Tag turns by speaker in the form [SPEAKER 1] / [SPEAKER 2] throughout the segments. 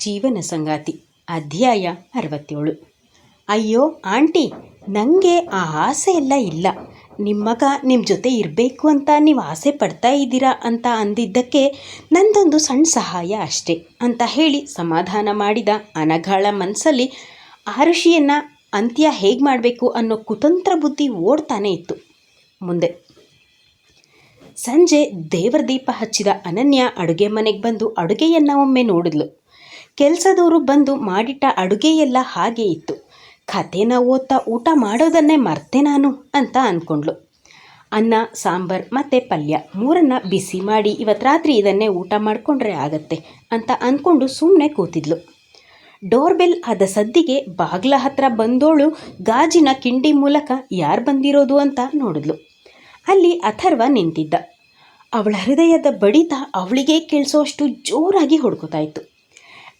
[SPEAKER 1] ಜೀವನ ಸಂಗಾತಿ, ಅಧ್ಯಾಯ ಅರವತ್ತೇಳು. ಅಯ್ಯೋ ಆಂಟಿ ನನಗೆ ಆ ಆಸೆ ಎಲ್ಲ ಇಲ್ಲ. ನಿಮ್ಮ ಮಗ ನಿಮ್ಮ ಜೊತೆ ಇರಬೇಕು ಅಂತ ನೀವು ಆಸೆ ಪಡ್ತಾ ಇದ್ದೀರಾ ಅಂತ ಅಂದಿದ್ದಕ್ಕೆ ನಂದೊಂದು ಸಣ್ಣ ಸಹಾಯ ಅಷ್ಟೇ ಅಂತ ಹೇಳಿ ಸಮಾಧಾನ ಮಾಡಿದ ಅನಘಾಳ ಮನಸ್ಸಲ್ಲಿ ಆರುಷಿಯನ್ನು ಅಂತ್ಯ ಹೇಗೆ ಮಾಡಬೇಕು ಅನ್ನೋ ಕುತಂತ್ರ ಬುದ್ಧಿ ಓಡ್ತಾನೆ ಇತ್ತು. ಮುಂದೆ, ಸಂಜೆ ದೇವರ ದೀಪ ಹಚ್ಚಿದ ಅನನ್ಯ ಅಡುಗೆ ಮನೆಗೆ ಬಂದು ಅಡುಗೆಯನ್ನು ಒಮ್ಮೆ ನೋಡಿದ್ಲು. ಕೆಲಸದವರು ಬಂದು ಮಾಡಿಟ್ಟ ಅಡುಗೆಯೆಲ್ಲ ಹಾಗೆ ಇತ್ತು. ಕಥೆನ ಓದ್ತಾ ಊಟ ಮಾಡೋದನ್ನೇ ಮರ್ತೆ ನಾನು ಅಂತ ಅಂದ್ಕೊಂಡ್ಳು ಅನ್ನ, ಸಾಂಬಾರ್ ಮತ್ತು ಪಲ್ಯ ಮೂರನ್ನ ಬಿಸಿ ಮಾಡಿ ಇವತ್ತು ರಾತ್ರಿ ಇದನ್ನೇ ಊಟ ಮಾಡಿಕೊಂಡ್ರೆ ಆಗತ್ತೆ ಅಂತ ಅಂದ್ಕೊಂಡು ಸುಮ್ಮನೆ ಕೂತಿದ್ಲು. ಡೋರ್ ಬೆಲ್ ಆದ ಸದ್ದಿಗೆ ಬಾಗ್ಲ ಹತ್ರ ಬಂದೋಳು ಗಾಜಿನ ಕಿಂಡಿ ಮೂಲಕ ಯಾರು ಬಂದಿರೋದು ಅಂತ ನೋಡಿದ್ಲು. ಅಲ್ಲಿ ಅಥರ್ವ ನಿಂತಿದ್ದ. ಅವಳ ಹೃದಯದ ಬಡಿತ ಅವಳಿಗೆ ಕೇಳಿಸೋಷ್ಟು ಜೋರಾಗಿ ಹೊಡ್ಕೋತಾ ಇತ್ತು.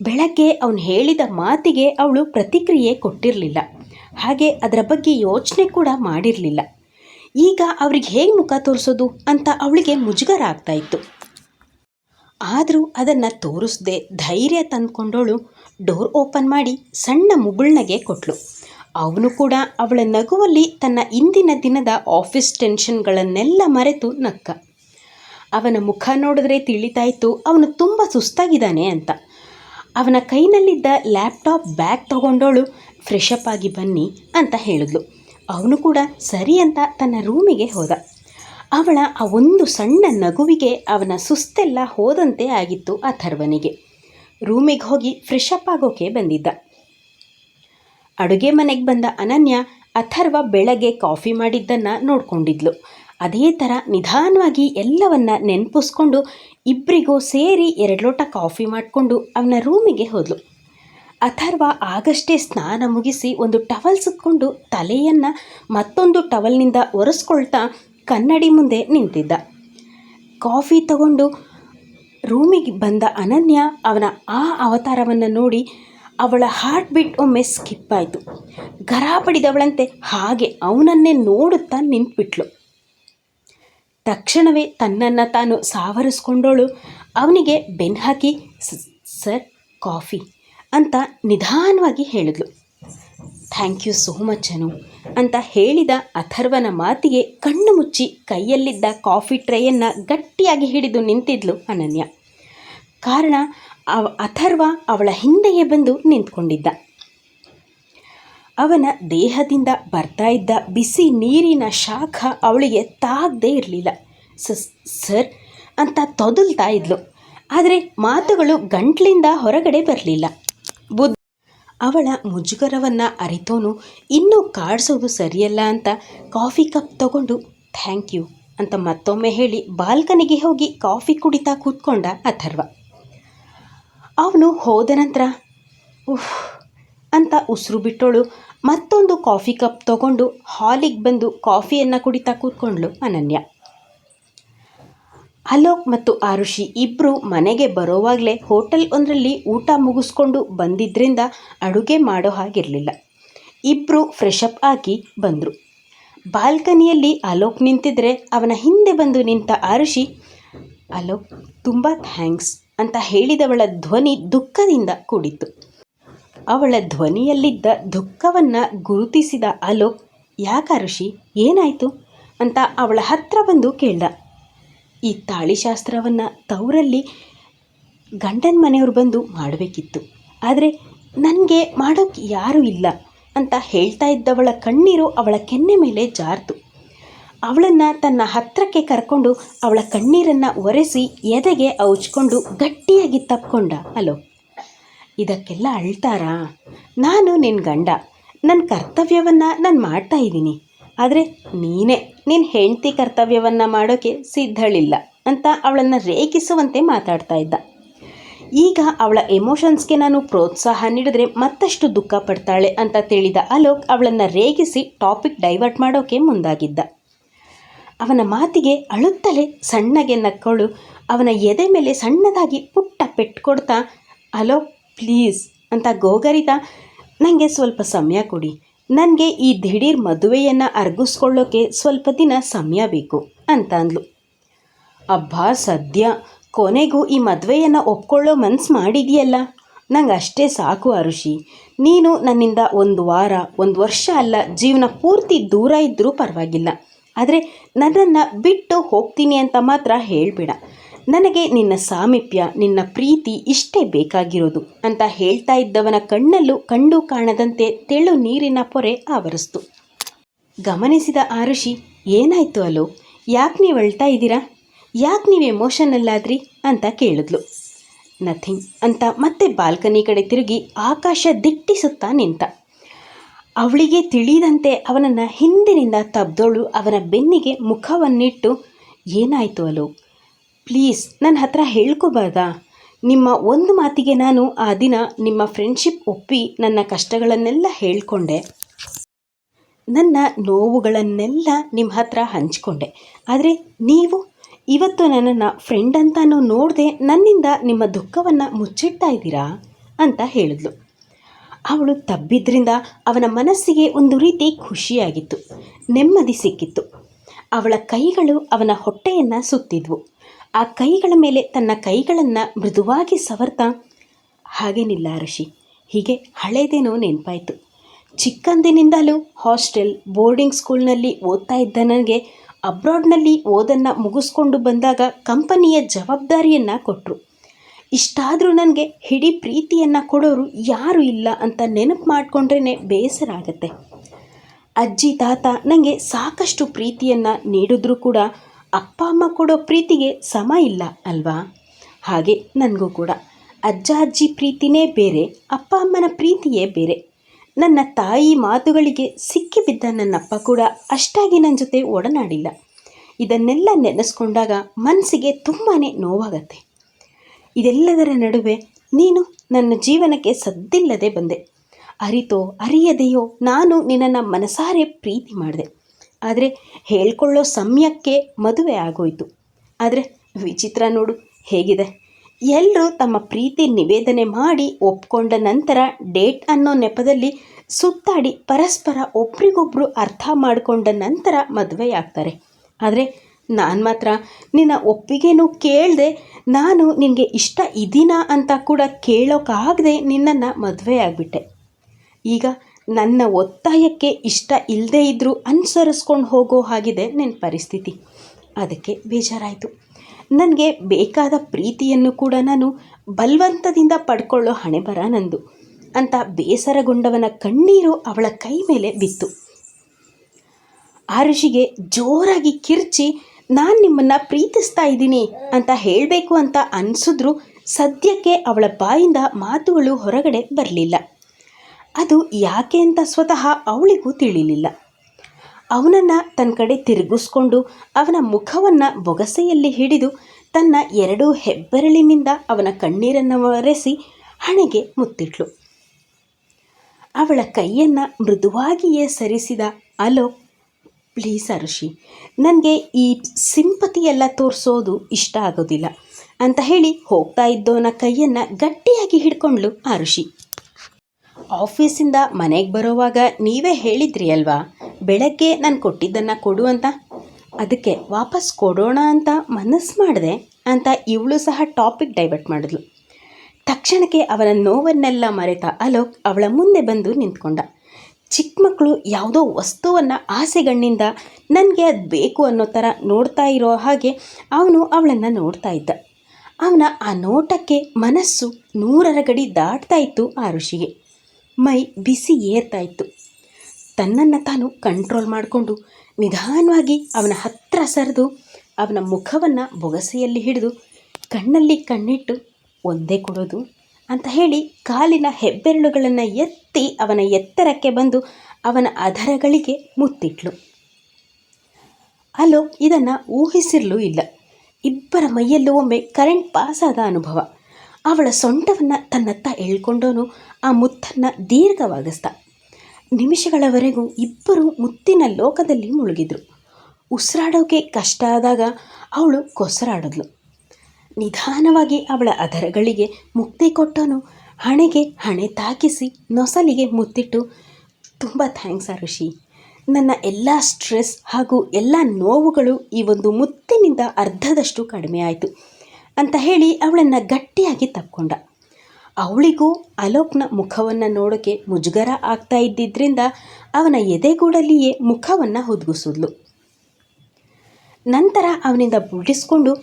[SPEAKER 1] ಬೆಳಗ್ಗೆ ಅವನು ಹೇಳಿದ ಮಾತಿಗೆ ಅವಳು ಪ್ರತಿಕ್ರಿಯೆ ಕೊಟ್ಟಿರಲಿಲ್ಲ. ಹಾಗೆ ಅದರ ಬಗ್ಗೆ ಯೋಚನೆ ಕೂಡ ಮಾಡಿರಲಿಲ್ಲ. ಈಗ ಅವ್ರಿಗೆ ಹೇಗೆ ಮುಖ ತೋರಿಸೋದು ಅಂತ ಅವಳಿಗೆ ಮುಜುಗರ ಆಗ್ತಾ ಇತ್ತು ಆದರೂ ಅದನ್ನು ತೋರಿಸ್ದೆ ಧೈರ್ಯ ತಂದ್ಕೊಂಡವಳು ಡೋರ್ ಓಪನ್ ಮಾಡಿ ಸಣ್ಣ ಮುಗುಳ್ನಗೆ ಕೊಟ್ಲು. ಅವನು ಕೂಡ ಅವಳ ನಗುವಲ್ಲಿ ತನ್ನ ಇಂದಿನ ದಿನದ ಆಫೀಸ್ ಟೆನ್ಷನ್ಗಳನ್ನೆಲ್ಲ ಮರೆತು ನಕ್ಕ. ಅವನ ಮುಖ ನೋಡಿದ್ರೆ ತಿಳಿತಾ ಇತ್ತು ಅವನು ತುಂಬ ಸುಸ್ತಾಗಿದ್ದಾನೆ ಅಂತ. ಅವನ ಕೈನಲ್ಲಿದ್ದ ಲ್ಯಾಪ್ಟಾಪ್ ಬ್ಯಾಗ್ ತಗೊಂಡೋಳು, ಫ್ರೆಶ್ ಅಪ್ ಆಗಿ ಬನ್ನಿ ಅಂತ ಹೇಳಿದ್ಲು. ಅವನು ಕೂಡ, ಸರಿ ಅಂತ ತನ್ನ ರೂಮಿಗೆ ಹೋದ. ಅವಳ ಆ ಒಂದು ಸಣ್ಣ ನಗುವಿಗೆ ಅವನ ಸುಸ್ತೆಲ್ಲ ಹೋದಂತೆ ಆಗಿತ್ತು ಅಥರ್ವನಿಗೆ. ರೂಮಿಗೆ ಹೋಗಿ ಫ್ರೆಶ್ ಅಪ್ ಆಗೋಕೆ ಬಂದಿದ್ದ. ಅಡುಗೆ ಮನೆಗೆ ಬಂದ ಅನನ್ಯ ಅಥರ್ವ ಬೆಳಗ್ಗೆ ಕಾಫಿ ಮಾಡಿದ್ದನ್ನು ನೋಡ್ಕೊಂಡಿದ್ಲು. ಅದೇ ಥರ ನಿಧಾನವಾಗಿ ಎಲ್ಲವನ್ನ ನೆನಪಿಸ್ಕೊಂಡು ಇಬ್ಬರಿಗೂ ಸೇರಿ ಎರಡು ಲೋಟ ಕಾಫಿ ಮಾಡಿಕೊಂಡು ಅವನ ರೂಮಿಗೆ ಹೋದಳು ಅಥರ್ವ ಆಗಷ್ಟೇ ಸ್ನಾನ ಮುಗಿಸಿ ಒಂದು ಟವಲ್ ಸುತ್ಕೊಂಡು ತಲೆಯನ್ನು ಮತ್ತೊಂದು ಟವಲ್ನಿಂದ ಒರೆಸ್ಕೊಳ್ತಾ ಕನ್ನಡಿ ಮುಂದೆ ನಿಂತಿದ್ದ. ಕಾಫಿ ತಗೊಂಡು ರೂಮಿಗೆ ಬಂದ ಅನನ್ಯ ಅವನ ಆ ಅವತಾರವನ್ನು ನೋಡಿ ಅವಳ ಹಾರ್ಟ್ ಬೀಟ್ ಒಮ್ಮೆ ಸ್ಕಿಪ್ ಆಯಿತು. ಗರಾಪಡಿದವಳಂತೆ ಹಾಗೆ ಅವನನ್ನೇ ನೋಡುತ್ತಾ ನಿಂತ್ಬಿಟ್ಲು. ತಕ್ಷಣವೇ ತನ್ನನ್ನು ತಾನು ಸಾವರಿಸ್ಕೊಂಡೋಳು. ಅವನಿಗೆ ಬೆನ್ನು ಹಾಕಿ ಸರ್, ಕಾಫಿ ಅಂತ ನಿಧಾನವಾಗಿ ಹೇಳಿದ್ಲು. Thank you so much Anu ಅಂತ ಹೇಳಿದ ಅಥರ್ವನ ಮಾತಿಗೆ ಕಣ್ಣು ಮುಚ್ಚಿ ಕೈಯಲ್ಲಿದ್ದ ಕಾಫಿ ಟ್ರೇಯನ್ನು ಗಟ್ಟಿಯಾಗಿ ಹಿಡಿದು ನಿಂತಿದ್ಲು ಅನನ್ಯ. ಕಾರಣ ಅಥರ್ವ ಅವಳ ಹಿಂದೆಯೇ ಬಂದು ನಿಂತ್ಕೊಂಡಿದ್ದ. ಅವನ ದೇಹದಿಂದ ಬರ್ತಾ ಇದ್ದ ಬಿಸಿ ನೀರಿನ ಶಾಖ ಅವಳಿಗೆ ತಾಗದೇ ಇರಲಿಲ್ಲ. ಸರ್, ಅಂತ ತೊದಲ್ತಾ ಇದ್ಲು. ಆದರೆ ಮಾತುಗಳು ಗಂಟ್ಲಿಂದ ಹೊರಗಡೆ ಬರಲಿಲ್ಲ. ಬುದ್ಧ ಅವಳ ಮುಜುಗರವನ್ನು ಅರಿತೋನು, ಇನ್ನೂ ಕಾಡಿಸೋದು ಸರಿಯಲ್ಲ ಅಂತ ಕಾಫಿ ಕಪ್ ತಗೊಂಡು, ಥ್ಯಾಂಕ್ ಯು ಅಂತ ಮತ್ತೊಮ್ಮೆ ಹೇಳಿ ಬಾಲ್ಕನಿಗೆ ಹೋಗಿ ಕಾಫಿ ಕುಡಿತಾ ಕೂತ್ಕೊಂಡ ಅಥರ್ವ. ಅವನು ಹೋದ ನಂತರ, ಉಫ್, ಅಂತ ಉಸಿರು ಬಿಟ್ಟೋಳು. ಮತ್ತೊಂದು ಕಾಫಿ ಕಪ್ ತಗೊಂಡು ಹಾಲಿಗೆ ಬಂದು ಕಾಫಿಯನ್ನು ಕುಡಿತಾ ಕೂತ್ಕೊಂಡ್ಳು ಅನನ್ಯ. ಅಲೋಕ್ ಮತ್ತು ಆರುಷಿ ಇಬ್ಬರು ಮನೆಗೆ ಬರೋವಾಗಲೇ ಹೋಟೆಲ್ ಒಂದರಲ್ಲಿ ಊಟ ಮುಗಿಸ್ಕೊಂಡು ಬಂದಿದ್ದರಿಂದ ಅಡುಗೆ ಮಾಡೋ ಹಾಗಿರಲಿಲ್ಲ. ಇಬ್ಬರು ಫ್ರೆಶ್ ಅಪ್ ಆಗಿ ಬಂದರು. ಬಾಲ್ಕನಿಯಲ್ಲಿ ಅಲೋಕ್ ನಿಂತಿದ್ರೆ ಅವನ ಹಿಂದೆ ಬಂದು ನಿಂತ ಆರುಷಿ, ಅಲೋಕ್, ತುಂಬ ಥ್ಯಾಂಕ್ಸ್ ಅಂತ ಹೇಳಿದವಳ ಧ್ವನಿ ದುಃಖದಿಂದ ಕೂಡಿತ್ತು. ಅವಳ ಧ್ವನಿಯಲ್ಲಿದ್ದ ದುಃಖವನ್ನು ಗುರುತಿಸಿದ ಅಲೋಕ್, ಯಾಕ ಋಷಿ, ಏನಾಯಿತು? ಅಂತ ಅವಳ ಹತ್ರ ಬಂದು ಕೇಳ್ದ. ಈ ತಾಳಿಶಾಸ್ತ್ರವನ್ನು ತವರಲ್ಲಿ ಗಂಡನ ಮನೆಯವರು ಬಂದು ಮಾಡಬೇಕಿತ್ತು. ಆದರೆ ನನಗೆ ಮಾಡೋಕ್ಕೆ ಯಾರೂ ಇಲ್ಲ ಅಂತ ಹೇಳ್ತಾ ಇದ್ದವಳ ಕಣ್ಣೀರು ಅವಳ ಕೆನ್ನೆ ಮೇಲೆ ಜಾರ್ತು. ಅವಳನ್ನು ತನ್ನ ಹತ್ತಿರಕ್ಕೆ ಕರ್ಕೊಂಡು ಅವಳ ಕಣ್ಣೀರನ್ನು ಒರೆಸಿ ಎದೆಗೆ ಔಚ್ಕೊಂಡು ಗಟ್ಟಿಯಾಗಿ ತಪ್ಪಿಕೊಂಡ ಅಲೋ ಇದಕ್ಕೆಲ್ಲ ಅಳ್ತಾರಾ? ನಾನು ನಿನ್ನ ಗಂಡ. ನನ್ನ ಕರ್ತವ್ಯವನ್ನು ನಾನು ಮಾಡ್ತಾ ಇದ್ದೀನಿ. ಆದರೆ ನೀನೇ ನಿನ್ನ ಹೆಂಡತಿ ಕರ್ತವ್ಯವನ್ನು ಮಾಡೋಕ್ಕೆ ಸಿದ್ಧಳಿಲ್ಲ ಅಂತ ಅವಳನ್ನು ರೇಗಿಸುವಂತೆ ಮಾತಾಡ್ತಾ ಇದ್ದ. ಈಗ ಅವಳ ಎಮೋಷನ್ಸ್ಗೆ ನಾನು ಪ್ರೋತ್ಸಾಹ ನೀಡಿದ್ರೆ ಮತ್ತಷ್ಟು ದುಃಖ ಪಡ್ತಾಳೆ ಅಂತ ತಿಳಿದ ಅಲೋಕ್ ಅವಳನ್ನು ರೇಗಿಸಿ ಟಾಪಿಕ್ ಡೈವರ್ಟ್ ಮಾಡೋಕೆ ಮುಂದಾಗಿದ್ದ. ಅವನ ಮಾತಿಗೆ ಅಳುತ್ತಲೇ ಸಣ್ಣಗೆ ನಕ್ಕಳು, ಅವನ ಎದೆ ಮೇಲೆ ಸಣ್ಣದಾಗಿ ಪುಟ್ಟ ಪೆಟ್ಟು ಕೊಡ್ತಾ ಅಲೋ ಪ್ಲೀಸ್ ಅಂತ ಗೋಗರಿದ ನನಗೆ ಸ್ವಲ್ಪ ಸಮಯ ಕೊಡಿ. ನನಗೆ ಈ ದಿಢೀರ್ ಮದುವೆಯನ್ನು ಅರ್ಗಿಸ್ಕೊಳ್ಳೋಕೆ ಸ್ವಲ್ಪ ದಿನ ಸಮಯ ಬೇಕು ಅಂತ ಅಂದ್ಲು ಅಬ್ಬಾ, ಸದ್ಯ. ಕೊನೆಗೂ ಈ ಮದುವೆಯನ್ನು ಒಪ್ಕೊಳ್ಳೋ ಮನ್ಸು ಮಾಡಿದೆಯಲ್ಲ. ನಂಗೆ ಅಷ್ಟೇ ಸಾಕು ಅರುಷಿ. ನೀನು ನನ್ನಿಂದ ಒಂದು ವಾರ, ಒಂದು ವರ್ಷ ಅಲ್ಲ, ಜೀವನ ಪೂರ್ತಿ ದೂರ ಇದ್ದರೂ ಪರವಾಗಿಲ್ಲ. ಆದರೆ ನನ್ನನ್ನು ಬಿಟ್ಟು ಹೋಗ್ತೀನಿ ಅಂತ ಮಾತ್ರ ಹೇಳಬೇಡ. ನನಗೆ ನಿನ್ನ ಸಾಮೀಪ್ಯ, ನಿನ್ನ ಪ್ರೀತಿ ಇಷ್ಟೇ ಬೇಕಾಗಿರೋದು ಅಂತ ಹೇಳ್ತಾ ಇದ್ದವನ ಕಣ್ಣಲ್ಲೂ ಕಂಡು ಕಾಣದಂತೆ ತೆಳು ನೀರಿನ ಪೊರೆ ಆವರಿಸ್ತು. ಗಮನಿಸಿದ ಆರುಷಿ, ಏನಾಯ್ತು ಅಲೋ? ಯಾಕೆ ನೀವು ಅಳ್ತಾ ಇದ್ದೀರಾ? ಯಾಕೆ ನೀವು ಎಮೋಷನಲ್ಲಾದ್ರಿ ಅಂತ ಕೇಳಿದ್ಲು. ನಥಿಂಗ್ ಅಂತ ಮತ್ತೆ ಬಾಲ್ಕನಿ ಕಡೆ ತಿರುಗಿ ಆಕಾಶ ದಿಟ್ಟಿಸುತ್ತಾ ನಿಂತ. ಅವಳಿಗೆ ತಿಳಿದಂತೆ ಅವನನ್ನು ಹಿಂದಿನಿಂದ ತಬ್ದೋಳು ಅವನ ಬೆನ್ನಿಗೆ ಮುಖವನ್ನಿಟ್ಟು, ಏನಾಯಿತು ಅಲೋ? ಪ್ಲೀಸ್ ನನ್ನ ಹತ್ರ ಹೇಳ್ಕೋಬಾರ್ದಾ? ನಿಮ್ಮ ಒಂದು ಮಾತಿಗೆ ನಾನು ಆ ದಿನ ನಿಮ್ಮ ಫ್ರೆಂಡ್ಶಿಪ್ ಒಪ್ಪಿ ನನ್ನ ಕಷ್ಟಗಳನ್ನೆಲ್ಲ ಹೇಳ್ಕೊಂಡೆ. ನನ್ನ ನೋವುಗಳನ್ನೆಲ್ಲ ನಿಮ್ಮ ಹತ್ರ ಹಂಚಿಕೊಂಡೆ. ಆದರೆ ನೀವು, ಇವತ್ತು ನನ್ನನ್ನು ಫ್ರೆಂಡ್ ಅಂತಾನು ನೋಡದೆ ನನ್ನಿಂದ ನಿಮ್ಮ ದುಃಖವನ್ನು ಮುಚ್ಚಿಡ್ತಾ ಇದ್ದೀರಾ? ಅಂತ ಹೇಳಿದ್ಲು. ಅವಳು ತಬ್ಬಿದ್ರಿಂದ ಅವನ ಮನಸ್ಸಿಗೆ ಒಂದು ರೀತಿ ಖುಷಿಯಾಗಿತ್ತು. ನೆಮ್ಮದಿ ಸಿಕ್ಕಿತ್ತು. ಅವಳ ಕೈಗಳು ಅವನ ಹೊಟ್ಟೆಯನ್ನು ಸುತ್ತಿದ್ವು. ಆ ಕೈಗಳ ಮೇಲೆ ತನ್ನ ಕೈಗಳನ್ನು ಮೃದುವಾಗಿ ಸವರ್ತ, ಹಾಗೇನಿಲ್ಲ ಋಷಿ, ಹೀಗೆ ಹಳೇದೇನೋ ನೆನಪಾಯಿತು. ಚಿಕ್ಕಂದಿನಿಂದಲೂ ಹಾಸ್ಟೆಲ್, ಬೋರ್ಡಿಂಗ್ ಸ್ಕೂಲ್ನಲ್ಲಿ ಓದ್ತಾ ಇದ್ದ ನನಗೆ ಅಬ್ರಾಡ್ನಲ್ಲಿ ಓದನ್ನು ಮುಗಿಸ್ಕೊಂಡು ಬಂದಾಗ ಕಂಪನಿಯ ಜವಾಬ್ದಾರಿಯನ್ನು ಕೊಟ್ಟರು ಇಷ್ಟಾದರೂ ನನಗೆ ಹಿಡಿ ಪ್ರೀತಿಯನ್ನು ಕೊಡೋರು ಯಾರು ಇಲ್ಲ ಅಂತ ನೆನಪು ಮಾಡಿಕೊಂಡ್ರೇ ಬೇಸರ ಆಗುತ್ತೆ. ಅಜ್ಜಿ, ತಾತ ನನಗೆ ಸಾಕಷ್ಟು ಪ್ರೀತಿಯನ್ನು ನೀಡಿದ್ರೂ ಕೂಡ ಅಪ್ಪ, ಅಮ್ಮ ಕೊಡೋ ಪ್ರೀತಿಗೆ ಸಮ ಇಲ್ಲ ಅಲ್ವಾ? ಹಾಗೆ ನನಗೂ ಕೂಡ. ಅಜ್ಜ, ಅಜ್ಜಿ ಪ್ರೀತಿನೇ ಬೇರೆ, ಅಪ್ಪ, ಅಮ್ಮನ ಪ್ರೀತಿಯೇ ಬೇರೆ. ನನ್ನ ತಾಯಿ ಮಾತುಗಳಿಗೆ ಸಿಕ್ಕಿಬಿದ್ದ ನನ್ನಪ್ಪ ಕೂಡ ಅಷ್ಟಾಗಿ ನನ್ನ ಜೊತೆ ಒಡನಾಡಿಲ್ಲ. ಇದನ್ನೆಲ್ಲ ನೆನೆಸ್ಕೊಂಡಾಗ ಮನಸ್ಸಿಗೆ ತುಂಬಾ ನೋವಾಗತ್ತೆ. ಇದೆಲ್ಲದರ ನಡುವೆ ನೀನು ನನ್ನ ಜೀವನಕ್ಕೆ ಸದ್ದಿಲ್ಲದೆ ಬಂದೆ. ಅರಿತೋ, ಅರಿಯದೆಯೋ ನಾನು ನಿನ್ನನ್ನು ಮನಸಾರೆ ಪ್ರೀತಿ ಮಾಡಿದೆ. ಆದರೆ ಹೇಳ್ಕೊಳ್ಳೋ ಸಮಯಕ್ಕೆ ಮದುವೆ ಆಗೋಯಿತು. ಆದರೆ ವಿಚಿತ್ರ ನೋಡು, ಹೇಗಿದೆ? ಎಲ್ಲರೂ ತಮ್ಮ ಪ್ರೀತಿ ನಿವೇದನೆ ಮಾಡಿ ಒಪ್ಕೊಂಡ ನಂತರ ಡೇಟ್ ಅನ್ನೋ ನೆಪದಲ್ಲಿ ಸುತ್ತಾಡಿ ಪರಸ್ಪರ ಒಬ್ರಿಗೊಬ್ರು ಅರ್ಥ ಮಾಡಿಕೊಂಡ ನಂತರ ಮದುವೆಯಾಗ್ತಾರೆ. ಆದರೆ ನಾನು ಮಾತ್ರ ನಿನ್ನ ಒಪ್ಪಿಗೆನೂ ಕೇಳದೆ ನಾನು ನಿನಗೆ ಇಷ್ಟ ಇದ್ದೀನಾ ಅಂತ ಕೂಡ ಕೇಳೋಕ್ಕಾಗದೆ ನಿನ್ನನ್ನು ಮದುವೆ ಆಗಿಬಿಟ್ಟೆ ಈಗ ನನ್ನ ಒತ್ತಾಯಕ್ಕೆ ಇಷ್ಟ ಇಲ್ಲದೇ ಇದ್ದರೂ ಅನುಸರಿಸ್ಕೊಂಡು ಹೋಗೋ ಹಾಗಿದೆ ನನ್ನ ಪರಿಸ್ಥಿತಿ. ಅದಕ್ಕೆ ಬೇಜಾರಾಯಿತು. ನನಗೆ ಬೇಕಾದ ಪ್ರೀತಿಯನ್ನು ಕೂಡ ನಾನು ಬಲವಂತದಿಂದ ಪಡ್ಕೊಳ್ಳೋ ಹಣೆ ಬರ ನಂದು. ಅಂತ ಬೇಸರಗೊಂಡವನ ಕಣ್ಣೀರು ಅವಳ ಕೈ ಮೇಲೆ ಬಿತ್ತು. ಆರುಷಿಗೆ ಜೋರಾಗಿ ಕಿರ್ಚಿ, ನಾನು ನಿಮ್ಮನ್ನು ಪ್ರೀತಿಸ್ತಾ ಇದ್ದೀನಿ ಅಂತ ಹೇಳಬೇಕು ಅಂತ ಅನಿಸಿದ್ರು ಸದ್ಯಕ್ಕೆ ಅವಳ ಬಾಯಿಂದ ಮಾತುಗಳು ಹೊರಗಡೆ ಬರಲಿಲ್ಲ. ಅದು ಯಾಕೆ ಅಂತ ಸ್ವತಃ ಅವಳಿಗೂ ತಿಳಿಲಿಲ್ಲ. ಅವನನ್ನು ತನ್ನ ಕಡೆ ತಿರುಗಿಸ್ಕೊಂಡು ಅವನ ಮುಖವನ್ನು ಬೊಗಸೆಯಲ್ಲಿ ಹಿಡಿದು ತನ್ನ ಎರಡೂ ಹೆಬ್ಬೆರಳಿನಿಂದ ಅವನ ಕಣ್ಣೀರನ್ನು ಒರೆಸಿ ಹಣೆಗೆ ಮುತ್ತಿಟ್ಲು. ಅವಳ ಕೈಯನ್ನು ಮೃದುವಾಗಿಯೇ ಸರಿಸಿದ, ಅಲೋ, ಪ್ಲೀಸ್ ಅರುಷಿ, ನನಗೆ ಈ ಸಿಂಪತಿಯೆಲ್ಲ ತೋರಿಸೋದು ಇಷ್ಟ ಆಗೋದಿಲ್ಲ ಅಂತ ಹೇಳಿ ಹೋಗ್ತಾ ಇದ್ದೋನ ಕೈಯನ್ನು ಗಟ್ಟಿಯಾಗಿ ಹಿಡ್ಕೊಂಡ್ಲು ಆರುಷಿ ಆಫೀಸಿಂದ ಮನೆಗೆ ಬರೋವಾಗ ನೀವೇ ಹೇಳಿದ್ರಿ ಅಲ್ವಾ? ಬೆಳಗ್ಗೆ ನಾನು ಕೊಟ್ಟಿದ್ದನ್ನು ಕೊಡು ಅಂತ. ಅದಕ್ಕೆ ವಾಪಸ್ ಕೊಡೋಣ ಅಂತ ಮನಸ್ಸು ಮಾಡಿದೆ ಅಂತ ಇವಳು ಸಹ ಟಾಪಿಕ್ ಡೈವರ್ಟ್ ಮಾಡಿದ್ಲು. ತಕ್ಷಣಕ್ಕೆ ಅವನ ನೋವನ್ನೆಲ್ಲ ಮರೆತ ಅಲೋಕ್ ಅವಳ ಮುಂದೆ ಬಂದು ನಿಂತ್ಕೊಂಡ. ಚಿಕ್ಕ ಮಕ್ಕಳು ಯಾವುದೋ ವಸ್ತುವನ್ನು ಆಸೆಗಣ್ಣಿಂದ ನನಗೆ ಅದು ಬೇಕು ಅನ್ನೋ ಥರ ನೋಡ್ತಾ ಇರೋ ಹಾಗೆ ಅವನು ಅವಳನ್ನು ನೋಡ್ತಾ ಇದ್ದ. ಅವನ ಆ ನೋಟಕ್ಕೆ ಮನಸ್ಸು ನೂರರ ಗಡಿ ದಾಟ್ತಾ ಇತ್ತು ಆ ಋಷಿಗೆ. ಮೈ ಬಿಸಿ ಏರ್ತಾ ಇತ್ತು ತನ್ನನ್ನು ತಾನು ಕಂಟ್ರೋಲ್ ಮಾಡಿಕೊಂಡು ನಿಧಾನವಾಗಿ ಅವನ ಹತ್ತಿರ ಸರಿದು ಅವನ ಮುಖವನ್ನು ಬೊಗಸೆಯಲ್ಲಿ ಹಿಡಿದು ಕಣ್ಣಲ್ಲಿ ಕಣ್ಣಿಟ್ಟು ಒಂದೇ ಕೊಡೋದು ಅಂತ ಹೇಳಿ ಕಾಲಿನ ಹೆಬ್ಬೆರಳುಗಳನ್ನು ಎತ್ತಿ ಅವನ ಎತ್ತರಕ್ಕೆ ಬಂದು ಅವನ ಅಧರಗಳಿಗೆ ಮುತ್ತಿಟ್ಲು. ಅಲೋ, ಇದನ್ನು ಊಹಿಸಿರಲೂ ಇಲ್ಲ. ಇಬ್ಬರ ಮೈಯಲ್ಲೂ ಒಮ್ಮೆ ಕರೆಂಟ್ ಪಾಸ್ ಆದ ಅನುಭವ. ಅವಳ ಸೊಂಟವನ್ನು ತನ್ನತ್ತ ಎಳ್ಕೊಂಡವನು ಆ ಮುತ್ತನ್ನು ದೀರ್ಘವಾಗಿಸ್ದ. ನಿಮಿಷಗಳವರೆಗೂ ಇಬ್ಬರು ಮುತ್ತಿನ ಲೋಕದಲ್ಲಿ ಮುಳುಗಿದ್ರು. ಉಸಿರಾಡೋಕೆ ಕಷ್ಟ ಆದಾಗ ಅವಳು ಕೊಸರಾಡಿದ್ಲು. ನಿಧಾನವಾಗಿ ಅವಳ ಅದರಗಳಿಗೆ ಮುಕ್ತಿ ಕೊಟ್ಟನು ಹಣೆಗೆ ಹಣೆ ತಾಕಿಸಿ ನೊಸಲಿಗೆ ಮುತ್ತಿಟ್ಟು, ತುಂಬ ಥ್ಯಾಂಕ್ಸ್ ಆ ಋಷಿ. ನನ್ನ ಎಲ್ಲ ಸ್ಟ್ರೆಸ್ ಹಾಗೂ ಎಲ್ಲ ನೋವುಗಳು ಈ ಒಂದು ಮುತ್ತಿನಿಂದ ಅರ್ಧದಷ್ಟು ಕಡಿಮೆ ಆಯಿತು. ಅಂತ ಹೇಳಿ ಅವಳನ್ನು ಗಟ್ಟಿಯಾಗಿ ತಕ್ಕೊಂಡ ಅವಳಿಗೂ ಅಲೋಕ್ನ ಮುಖವನ್ನು ನೋಡೋಕೆ ಮುಜುಗರ ಆಗ್ತಾ ಇದ್ದಿದ್ದರಿಂದ ಅವನ ಎದೆಗೂಡಲ್ಲಿಯೇ ಮುಖವನ್ನು ಹುದುಗಿಸಿದ್ಲು. ನಂತರ ಅವನಿಂದ ಬಿಡಿಸ್ಕೊಂಡು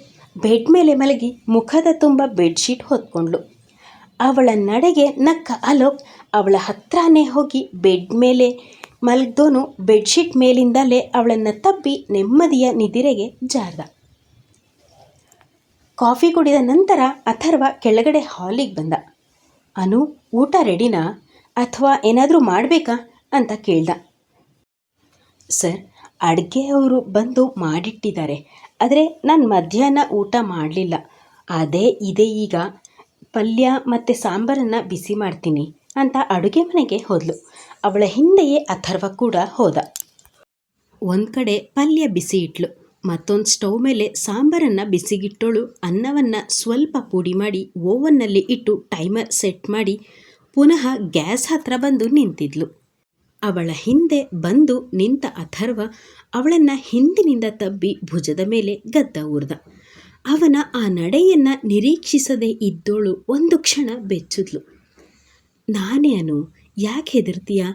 [SPEAKER 1] ಬೆಡ್ ಮೇಲೆ ಮಲಗಿ ಮುಖದ ತುಂಬ ಬೆಡ್ಶೀಟ್ ಹೊತ್ಕೊಂಡ್ಳು. ಅವಳ ನಡೆಗೆ ನಕ್ಕ ಅಲೋಕ್ ಅವಳ ಹತ್ರನೇ ಹೋಗಿ ಬೆಡ್ ಮೇಲೆ ಮಲಗ್ದೋನು ಬೆಡ್ಶೀಟ್ ಮೇಲಿಂದಲೇ ಅವಳನ್ನು ತಬ್ಬಿ ನೆಮ್ಮದಿಯ ನಿದಿರೆಗೆ ಜಾರ್ದ. ಕಾಫಿ ಕುಡಿದ ನಂತರ ಅಥರ್ವ ಕೆಳಗಡೆ ಹಾಲಿಗೆ ಬಂದ. ಅನು, ಊಟ ರೆಡಿನಾ? ಅಥವಾ ಏನಾದರೂ ಮಾಡಬೇಕಾ? ಅಂತ ಕೇಳ್ದ. ಸರ್, ಅಡುಗೆ ಅವರು ಬಂದು ಮಾಡಿಟ್ಟಿದ್ದಾರೆ. ಆದರೆ ನಾನು ಮಧ್ಯಾಹ್ನ ಊಟ ಮಾಡಲಿಲ್ಲ. ಅದೇ ಇದೆ ಈಗ. ಪಲ್ಯ ಮತ್ತು ಸಾಂಬಾರನ್ನು ಬಿಸಿ ಮಾಡ್ತೀನಿ ಅಂತ ಅಡುಗೆ ಮನೆಗೆ ಹೋದಳು ಅವಳ ಹಿಂದೆಯೇ ಅಥರ್ವ ಕೂಡ ಹೋದ. ಒಂದು ಕಡೆ ಪಲ್ಯ ಬಿಸಿ ಇಟ್ಲು. ಮತ್ತೊಂದು ಸ್ಟೌವ್ ಮೇಲೆ ಸಾಂಬಾರನ್ನು ಬಿಸಿಗಿಟ್ಟೋಳು. ಅನ್ನವನ್ನು ಸ್ವಲ್ಪ ಪುಡಿ ಮಾಡಿ ಓವನ್ನಲ್ಲಿ ಇಟ್ಟು ಟೈಮರ್ ಸೆಟ್ ಮಾಡಿ ಪುನಃ ಗ್ಯಾಸ್ ಹತ್ರ ಬಂದು ನಿಂತಿದ್ಲು. ಅವಳ ಹಿಂದೆ ಬಂದು ನಿಂತ ಅಥರ್ವ ಅವಳನ್ನು ಹಿಂದಿನಿಂದ ತಬ್ಬಿ ಭುಜದ ಮೇಲೆ ಗದ್ದ ಊರ್ದ. ಅವನ ಆ ನಡೆಯನ್ನು ನಿರೀಕ್ಷಿಸದೇ ಇದ್ದೋಳು ಒಂದು ಕ್ಷಣ ಬೆಚ್ಚಿದ್ಲು. ನಾನೇ ಅನು, ಯಾಕೆ ಹೆದರ್ತೀಯ?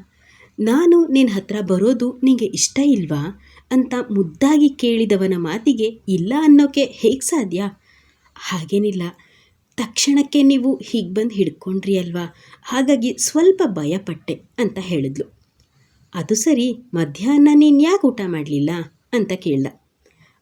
[SPEAKER 1] ನಾನು ನಿನ್ನ ಹತ್ರ ಬರೋದು ನಿಂಗೆ ಇಷ್ಟ ಇಲ್ವಾ? ಅಂತ ಮುದ್ದಾಗಿ ಕೇಳಿದವನ ಮಾತಿಗೆ ಇಲ್ಲ ಅನ್ನೋಕೆ ಹೇಗೆ ಸಾಧ್ಯ? ಹಾಗೇನಿಲ್ಲ. ತಕ್ಷಣಕ್ಕೆ ನೀವು ಹೀಗೆ ಬಂದು ಹಿಡ್ಕೊಂಡ್ರಿ ಅಲ್ವಾ? ಹಾಗಾಗಿ ಸ್ವಲ್ಪ ಭಯಪಟ್ಟೆ ಅಂತ ಹೇಳಿದ್ಲು. ಅದು ಸರಿ, ಮಧ್ಯಾಹ್ನ ನೀನು ಯಾಕೆ ಊಟ ಮಾಡಲಿಲ್ಲ? ಅಂತ ಕೇಳ್ದ.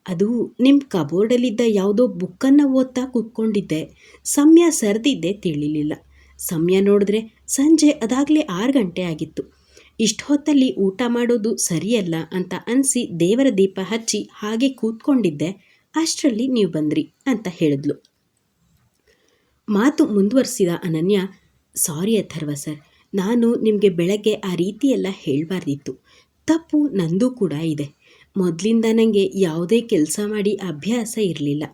[SPEAKER 1] ಅದು ನಿಮ್ಮ ಕಬೋರ್ಡಲ್ಲಿದ್ದ ಯಾವುದೋ ಬುಕ್ಕನ್ನು ಓದ್ತಾ ಕೂತ್ಕೊಂಡಿದ್ದೆ. ಸಮಯ ಸರಿದಿದ್ದೆ ತಿಳಿಲಿಲ್ಲ ಸಮಯ ನೋಡಿದ್ರೆ ಸಂಜೆ ಅದಾಗಲೇ ಆರು ಗಂಟೆ ಆಗಿತ್ತು. ಇಷ್ಟು ಹೊತ್ತಲ್ಲಿ ಊಟ ಮಾಡೋದು ಸರಿಯಲ್ಲ ಅಂತ ಅನಿಸಿ ದೇವರ ದೀಪ ಹಚ್ಚಿ ಹಾಗೆ ಕೂತ್ಕೊಂಡಿದ್ದೆ, ಅಷ್ಟರಲ್ಲಿ ನೀವು ಬಂದ್ರಿ ಅಂತ ಹೇಳಿದ್ಲು. ಮಾತು ಮುಂದುವರಿಸಿದ ಅನನ್ಯ, ಸಾರಿ ಅಥರ್ವ ಸರ್, ನಾನು ನಿಮಗೆ ಬೆಳಗ್ಗೆ ಆ ರೀತಿಯೆಲ್ಲ ಹೇಳಬಾರ್ದಿತ್ತು. ತಪ್ಪು ನಂದು ಕೂಡ ಇದೆ. ಮೊದಲಿಂದ ನನಗೆ ಯಾವುದೇ ಕೆಲಸ ಮಾಡಿ ಅಭ್ಯಾಸ ಇರಲಿಲ್ಲ.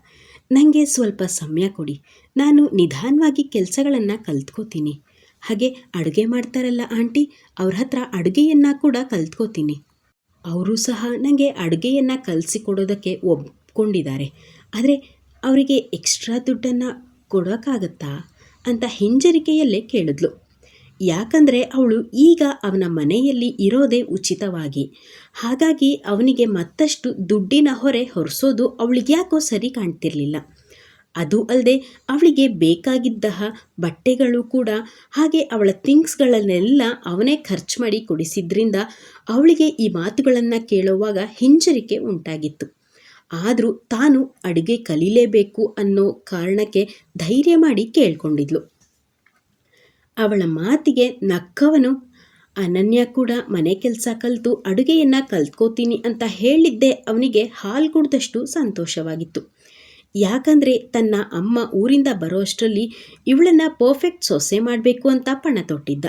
[SPEAKER 1] ನನಗೆ ಸ್ವಲ್ಪ ಸಮಯ ಕೊಡಿ. ನಾನು ನಿಧಾನವಾಗಿ ಕೆಲಸಗಳನ್ನು ಕಲ್ತ್ಕೋತೀನಿ. ಹಾಗೆ ಅಡುಗೆ ಮಾಡ್ತಾರಲ್ಲ ಆಂಟಿ, ಅವ್ರ ಹತ್ರ ಅಡುಗೆಯನ್ನು ಕೂಡ ಕಲ್ತ್ಕೋತೀನಿ. ಅವರು ಸಹ ನನಗೆ ಅಡುಗೆಯನ್ನು ಕಲಿಸಿಕೊಡೋದಕ್ಕೆ ಒಪ್ಕೊಂಡಿದ್ದಾರೆ. ಆದರೆ ಅವರಿಗೆ ಎಕ್ಸ್ಟ್ರಾ ದುಡ್ಡನ್ನು ಕೊಡೋಕ್ಕಾಗತ್ತಾ ಅಂತ ಹಿಂಜರಿಕೆಯಲ್ಲೇ ಕೇಳಿದ್ಲು. ಯಾಕಂದರೆ ಅವಳು ಈಗ ಅವನ ಮನೆಯಲ್ಲಿ ಇರೋದೇ ಉಚಿತವಾಗಿ. ಹಾಗಾಗಿ ಅವನಿಗೆ ಮತ್ತಷ್ಟು ದುಡ್ಡಿನ ಹೊರೆ ಹೊರಿಸೋದು ಅವಳಿಗ್ಯಾಕೋ ಸರಿ ಕಾಣ್ತಿರ್ಲಿಲ್ಲ. ಅದು ಅಲ್ಲದೆ ಅವಳಿಗೆ ಬೇಕಾಗಿದ್ದ ಬಟ್ಟೆಗಳು ಕೂಡ, ಹಾಗೆ ಅವಳ ಥಿಂಗ್ಸ್ಗಳನ್ನೆಲ್ಲ ಅವನೇ ಖರ್ಚು ಮಾಡಿ ಕೊಡಿಸಿದ್ರಿಂದ ಅವಳಿಗೆ ಈ ಮಾತುಗಳನ್ನು ಕೇಳುವಾಗ ಹಿಂಜರಿಕೆ ಉಂಟಾಗಿತ್ತು. ಆದರೂ ತಾನು ಅಡುಗೆ ಕಲೀಲೇಬೇಕು ಅನ್ನೋ ಕಾರಣಕ್ಕೆ ಧೈರ್ಯ ಮಾಡಿ ಕೇಳ್ಕೊಂಡಿದ್ಲು. ಅವಳ ಮಾತಿಗೆ ನಕ್ಕವನು, ಅನನ್ಯ ಕೂಡ ಮನೆ ಕೆಲಸ ಕಲಿತು ಅಡುಗೆಯನ್ನು ಕಲ್ತ್ಕೋತೀನಿ ಅಂತ ಹೇಳಿದ್ದೆ ಅವನಿಗೆ ಹಾಲು ಕುಡ್ದಷ್ಟು ಸಂತೋಷವಾಗಿತ್ತು. ಯಾಕಂದರೆ ತನ್ನ ಅಮ್ಮ ಊರಿಂದ ಬರೋಷ್ಟರಲ್ಲಿ ಇವಳನ್ನು ಪರ್ಫೆಕ್ಟ್ ಸೊಸೆ ಮಾಡಬೇಕು ಅಂತ ಪಣ ತೊಟ್ಟಿದ್ದ.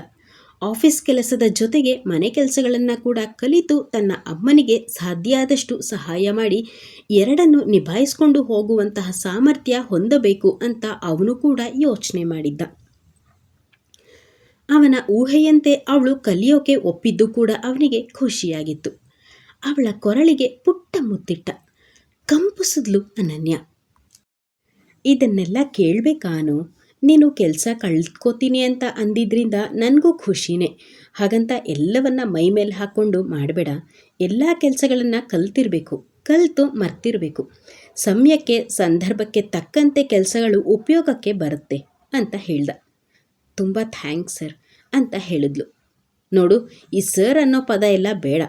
[SPEAKER 1] ಆಫೀಸ್ ಕೆಲಸದ ಜೊತೆಗೆ ಮನೆ ಕೆಲಸಗಳನ್ನು ಕೂಡ ಕಲಿತು ತನ್ನ ಅಮ್ಮನಿಗೆ ಸಾಧ್ಯ ಆದಷ್ಟು ಸಹಾಯ ಮಾಡಿ ಎರಡನ್ನು ನಿಭಾಯಿಸಿಕೊಂಡು ಹೋಗುವಂತಹ ಸಾಮರ್ಥ್ಯ ಹೊಂದಬೇಕು ಅಂತ ಅವನು ಕೂಡ ಯೋಚನೆ ಮಾಡಿದ್ದ. ಅವನ ಊಹೆಯಂತೆ ಅವಳು ಕಲಿಯೋಕೆ ಒಪ್ಪಿದ್ದು ಕೂಡ ಅವನಿಗೆ ಖುಷಿಯಾಗಿತ್ತು. ಅವಳ ಕೊರಳಿಗೆ ಪುಟ್ಟ ಮುತ್ತಿಟ್ಟ. ಕಂಪಿಸಿದ್ಲು ಅನನ್ಯ. ಇದನ್ನೆಲ್ಲ ಕೇಳಬೇಕಾನು ನೀನು ಕೆಲಸ ಕಳ್ತ್ಕೋತೀನಿ ಅಂತ ಅಂದಿದ್ರಿಂದ ನನಗೂ ಖುಷಿನೇ. ಹಾಗಂತ ಎಲ್ಲವನ್ನ ಮೈ ಮೇಲೆ ಹಾಕ್ಕೊಂಡು ಮಾಡಬೇಡ. ಎಲ್ಲ ಕೆಲಸಗಳನ್ನು ಕಲ್ತಿರಬೇಕು, ಕಲಿತು ಮರ್ತಿರಬೇಕು. ಸಮಯಕ್ಕೆ, ಸಂದರ್ಭಕ್ಕೆ ತಕ್ಕಂತೆ ಕೆಲಸಗಳು ಉಪಯೋಗಕ್ಕೆ ಬರುತ್ತೆ ಅಂತ ಹೇಳ್ದ. ತುಂಬ ಥ್ಯಾಂಕ್ಸ್ ಸರ್ ಅಂತ ಹೇಳಿದ್ಲು. ನೋಡು, ಈ ಸರ್ ಅನ್ನೋ ಪದ ಎಲ್ಲ ಬೇಡ,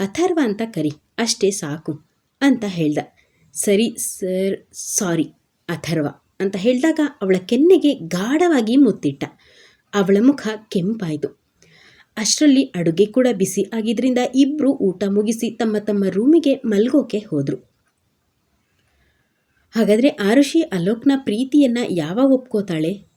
[SPEAKER 1] ಅಥರ್ವ ಅಂತ ಕರಿ, ಅಷ್ಟೇ ಸಾಕು ಅಂತ ಹೇಳ್ದ. ಸರಿ ಸರ್, ಸಾರಿ. ಅಥರ್ವ ಅಂತ ಹೇಳಿದಾಗ ಅವಳ ಕೆನ್ನೆಗೆ ಗಾಢವಾಗಿ ಮುತ್ತಿಟ್ಟ. ಅವಳ ಮುಖ ಕೆಂಪಾಯಿತು. ಅಷ್ಟರಲ್ಲಿ ಅಡುಗೆ ಕೂಡ ಬಿಸಿ ಆಗಿದ್ರಿಂದ ಇಬ್ಬರು ಊಟ ಮುಗಿಸಿ ತಮ್ಮ ತಮ್ಮ ರೂಮಿಗೆ ಮಲ್ಗೋಕೆ ಹೋದರು. ಹಾಗಾದರೆ ಆರುಷಿ ಅಲೋಕ್ನ ಪ್ರೀತಿಯನ್ನು ಯಾವಾಗ ಒಪ್ಕೋತಾಳೆ?